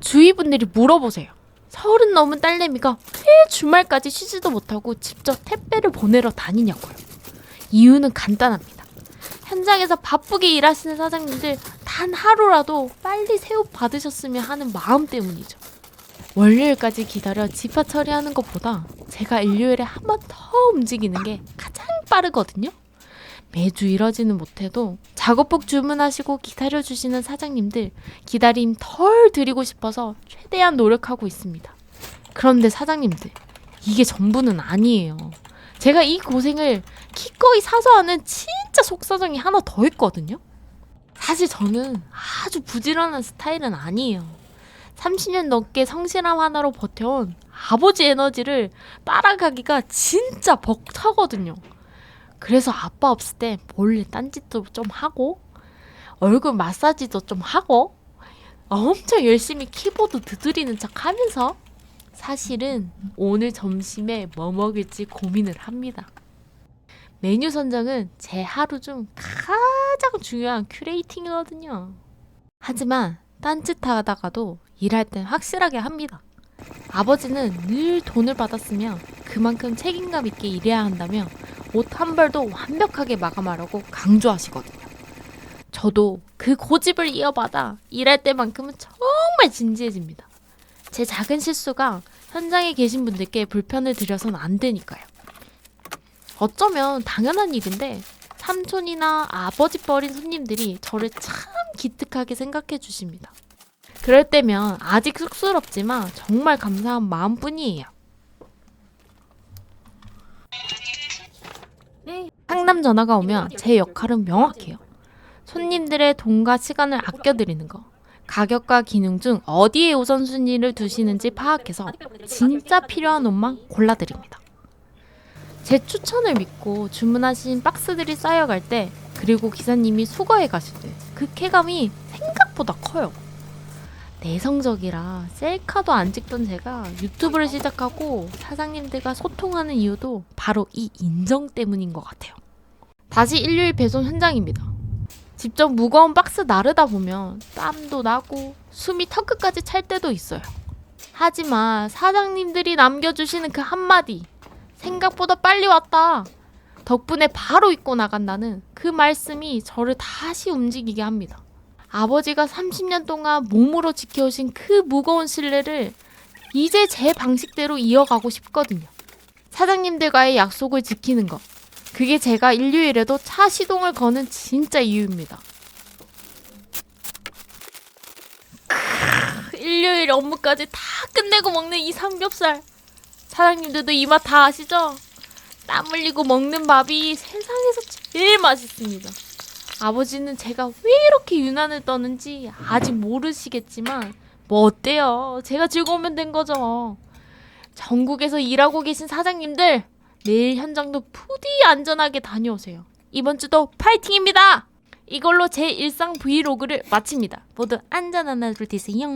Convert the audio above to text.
주위 분들이 물어보세요. 서른 넘은 딸내미가 왜 주말까지 쉬지도 못하고 직접 택배를 보내러 다니냐고요. 이유는 간단합니다. 현장에서 바쁘게 일하시는 사장님들 단 하루라도 빨리 새옷 받으셨으면 하는 마음 때문이죠. 월요일까지 기다려 집화 처리하는 것보다 제가 일요일에 한 번 더 움직이는 게 가장 빠르거든요. 매주 이러지는 못해도 작업복 주문하시고 기다려주시는 사장님들 기다림 덜 드리고 싶어서 최대한 노력하고 있습니다. 그런데 사장님들, 이게 전부는 아니에요. 제가 이 고생을 기꺼이 사서 하는 진짜 속사정이 하나 더 있거든요. 사실 저는 아주 부지런한 스타일은 아니에요. 30년 넘게 성실함 하나로 버텨온 아버지 에너지를 따라가기가 진짜 벅차거든요. 그래서 아빠 없을 때 몰래 딴짓도 좀 하고 얼굴 마사지도 좀 하고 엄청 열심히 키보드 두드리는 척 하면서 사실은 오늘 점심에 뭐 먹을지 고민을 합니다. 메뉴 선정은 제 하루 중 가장 중요한 큐레이팅이거든요. 하지만 딴짓하다가도 일할 땐 확실하게 합니다. 아버지는 늘 돈을 받았으며 그만큼 책임감 있게 일해야 한다며 옷한 벌도 완벽하게 마감하라고 강조하시거든요. 저도 그 고집을 이어받아 일할 때만큼은 정말 진지해집니다. 제 작은 실수가 현장에 계신 분들께 불편을 드려선 안 되니까요. 어쩌면 당연한 일인데 삼촌이나 아버지 뻘인 손님들이 저를 참 기특하게 생각해 주십니다. 그럴 때면 아직 쑥스럽지만 정말 감사한 마음뿐이에요. 상담 전화가 오면 제 역할은 명확해요. 손님들의 돈과 시간을 아껴드리는 거. 가격과 기능 중 어디에 우선순위를 두시는지 파악해서 진짜 필요한 옷만 골라드립니다. 제 추천을 믿고 주문하신 박스들이 쌓여갈 때 그리고 기사님이 수거해 가실 때 그 쾌감이 생각보다 커요. 내성적이라 셀카도 안 찍던 제가 유튜브를 시작하고 사장님들과 소통하는 이유도 바로 이 인정 때문인 것 같아요. 다시 일요일 배송 현장입니다. 직접 무거운 박스 나르다 보면 땀도 나고 숨이 턱끝까지 찰 때도 있어요. 하지만 사장님들이 남겨주시는 그 한마디 생각보다 빨리 왔다. 덕분에 바로 입고 나간다는 그 말씀이 저를 다시 움직이게 합니다. 아버지가 30년 동안 몸으로 지켜오신 그 무거운 신뢰를 이제 제 방식대로 이어가고 싶거든요. 사장님들과의 약속을 지키는 것. 그게 제가 일요일에도 차 시동을 거는 진짜 이유입니다. 크으, 일요일 업무까지 다 끝내고 먹는 이 삼겹살. 사장님들도 이 맛 다 아시죠? 땀 흘리고 먹는 밥이 세상에서 제일 맛있습니다. 아버지는 제가 왜 이렇게 유난을 떠는지 아직 모르시겠지만 뭐 어때요? 제가 즐거우면 된 거죠. 전국에서 일하고 계신 사장님들 내일 현장도 부디 안전하게 다녀오세요. 이번 주도 파이팅입니다. 이걸로 제 일상 브이로그를 마칩니다. 모두 안전한 하루 되세요.